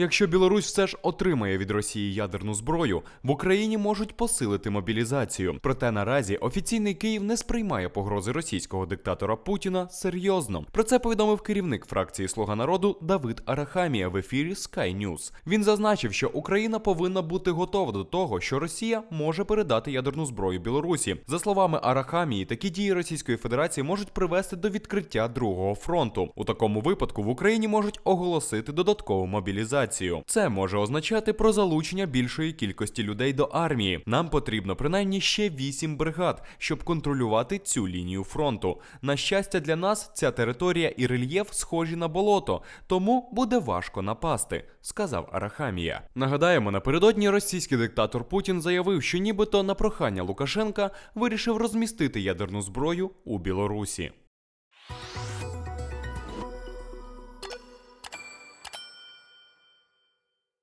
Якщо Білорусь все ж отримає від Росії ядерну зброю, в Україні можуть посилити мобілізацію. Проте наразі офіційний Київ не сприймає погрози російського диктатора Путіна серйозно. Про це повідомив керівник фракції Слуга народу Давид Арахамія в ефірі Sky News. Він зазначив, що Україна повинна бути готова до того, що Росія може передати ядерну зброю Білорусі. За словами Арахамії, такі дії Російської Федерації можуть привести до відкриття другого фронту. У такому випадку в Україні можуть оголосити додаткову мобілізацію. Це може означати про залучення більшої кількості людей до армії. Нам потрібно принаймні ще вісім бригад, щоб контролювати цю лінію фронту. На щастя, для нас ця територія і рельєф схожі на болото, тому буде важко напасти, сказав Арахамія. Нагадаємо, напередодні російський диктатор Путін заявив, що нібито на прохання Лукашенка вирішив розмістити ядерну зброю у Білорусі.